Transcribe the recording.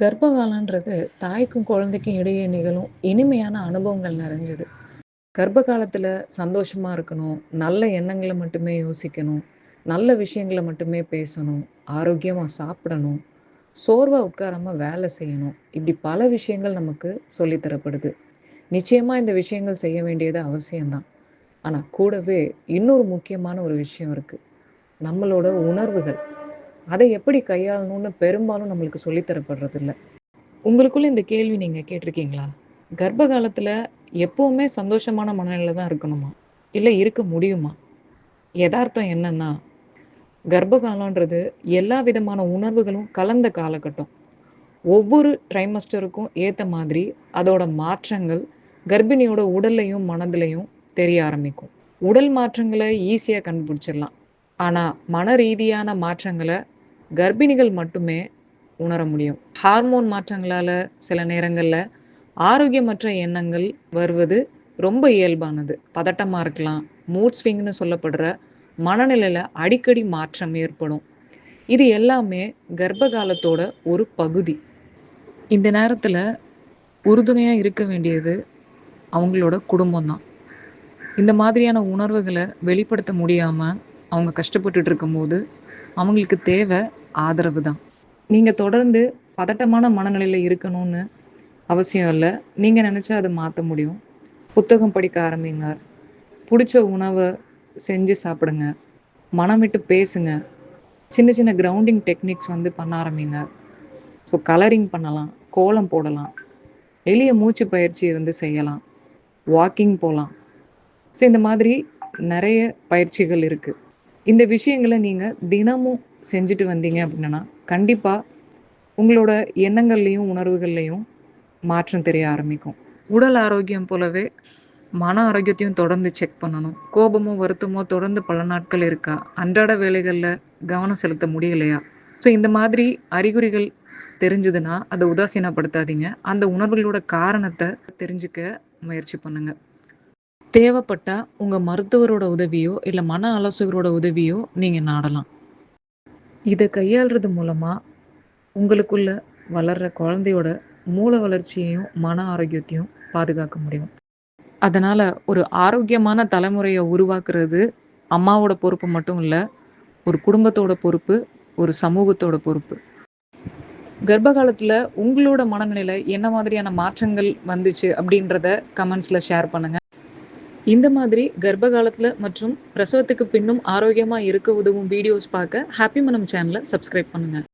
கர்ப்பகாலன்றது தாய்க்கும் குழந்தைக்கும் இடையே நிகழும் இனிமையான அனுபவங்கள் நிறைஞ்சது. கர்ப்ப காலத்தில் சந்தோஷமா இருக்கணும், நல்ல எண்ணங்களை மட்டுமே யோசிக்கணும், நல்ல விஷயங்கள மட்டுமே பேசணும், ஆரோக்கியமாக சாப்பிடணும், சோர்வாக உட்காராம வேலை செய்யணும். இப்படி பல விஷயங்கள் நமக்கு சொல்லித்தரப்படுது நிச்சயமாக இந்த விஷயங்கள் செய்ய வேண்டியது அவசியம்தான் ஆனால் கூடவே இன்னொரு முக்கியமான ஒரு விஷயம் இருக்குது நம்மளோட உணர்வுகள். அதை எப்படி கையாளணும்னு பெரும்பாலும் நம்மளுக்கு சொல்லி தரப்படுறதில்ல. உங்களுக்குள்ள இந்த கேள்வி நீங்கள் கேட்டிருக்கீங்களா? கர்ப்ப காலத்தில் எப்போவுமே சந்தோஷமான மனநிலை தான் இருக்கணுமா? இல்லை இருக்க முடியுமா? எதார்த்தம் என்னன்னா, கர்ப்ப காலன்றது எல்லா விதமான உணர்வுகளும் கலந்த காலகட்டம். ஒவ்வொரு ட்ரைமஸ்டருக்கும் ஏற்ற மாதிரி அதோட மாற்றங்கள் கர்ப்பிணியோட உடல்லையும் மனதிலையும் தெரிய ஆரம்பிக்கும். உடல் மாற்றங்களை ஈஸியாக கண்டுபிடிச்சிடலாம். ஆனால் மன ரீதியான மாற்றங்களை கர்ப்பிணிகள் மட்டுமே உணர முடியும். ஹார்மோன் மாற்றங்களால் சில நேரங்களில் ஆரோக்கியமற்ற எண்ணங்கள் வருவது ரொம்ப இயல்பானது. பதட்டமாக இருக்கலாம். மூட் ஸ்விங்னு சொல்லப்படுற மனநிலையில் அடிக்கடி மாற்றம் ஏற்படும். இது எல்லாமே கர்ப்ப காலத்தோட ஒரு பகுதி. இந்த நேரத்தில் உறுதுணையாக இருக்க வேண்டியது அவங்களோட குடும்பம் தான். இந்த மாதிரியான உணர்வுகளை வெளிப்படுத்த முடியாமல் அவங்க கஷ்டப்பட்டுட்டு இருக்கும்போது, அவங்களுக்கு தேவை ஆதரவு தான். நீங்க தொடர்ந்து பதட்டமான மனநிலையில இருக்கணும்னு அவசியம் இல்லை நீங்க நினச்சா அதை மாற்ற முடியும். புத்தகம் படிக்க ஆரம்பிங்க. பிடிச்ச உணவை செஞ்சு சாப்பிடுங்க. மனம் விட்டு பேசுங்க. சின்ன சின்ன கிரவுண்டிங் டெக்னிக்ஸ் வந்து பண்ண ஆரம்பிங்க. ஸோ கலரிங் பண்ணலாம், கோலம் போடலாம், எளிய மூச்சு பயிற்சியை வந்து செய்யலாம், வாக்கிங் போகலாம் ஸோ இந்த மாதிரி நிறைய பயிற்சிகள் இருக்குது இந்த விஷயங்கள நீங்கள் தினமும் செஞ்சுட்டு வந்தீங்க அப்படின்னா, கண்டிப்பாக உங்களோட எண்ணங்கள்லையும் உணர்வுகள்லையும் மாற்றம் தெரிய ஆரம்பிக்கும். உடல் ஆரோக்கியம் போலவே மன ஆரோக்கியத்தையும் தொடர்ந்து செக் பண்ணணும். கோபமோ, வருத்தமோ தொடர்ந்து பல நாட்கள் இருக்கா? அன்றாட வேலைகளில் கவனம் செலுத்த முடியலையா? ஸோ இந்த மாதிரி அறிகுறிகள் தெரிஞ்சதுன்னா, அதை உதாசீனப்படுத்தாதீங்க. அந்த உணர்வுகளோட காரணத்தை தெரிஞ்சுக்க முயற்சி பண்ணுங்கள் தேவைப்பட்டால் உங்கள் மருத்துவரோட உதவியோ, இல்லை மன ஆலோசகரோட உதவியோ நீங்கள் நாடலாம். இதை கையாளுறது மூலமாக உங்களுக்குள்ள வளர்ற குழந்தையோட மூல வளர்ச்சியையும், மன ஆரோக்கியத்தையும் பாதுகாக்க முடியும். அதனால் ஒரு ஆரோக்கியமான தலைமுறையை உருவாக்குறது அம்மாவோட பொறுப்பு மட்டும் இல்லை ஒரு குடும்பத்தோட பொறுப்பு, ஒரு சமூகத்தோட பொறுப்பு. கர்ப்ப காலத்தில் உங்களோட மனநிலை என்ன மாதிரியான மாற்றங்கள் வந்துச்சு அப்படின்றத கமெண்ட்ஸில் ஷேர் பண்ணுங்கள் இந்த மாதிரி கர்ப்ப காலத்தில் மற்றும் பிரசவத்துக்கு பின்னும் ஆரோக்கியமாக இருக்க உதவும் வீடியோஸ் பார்க்க ஹாப்பி மனம் சேனலை சப்ஸ்கிரைப் பண்ணுங்கள்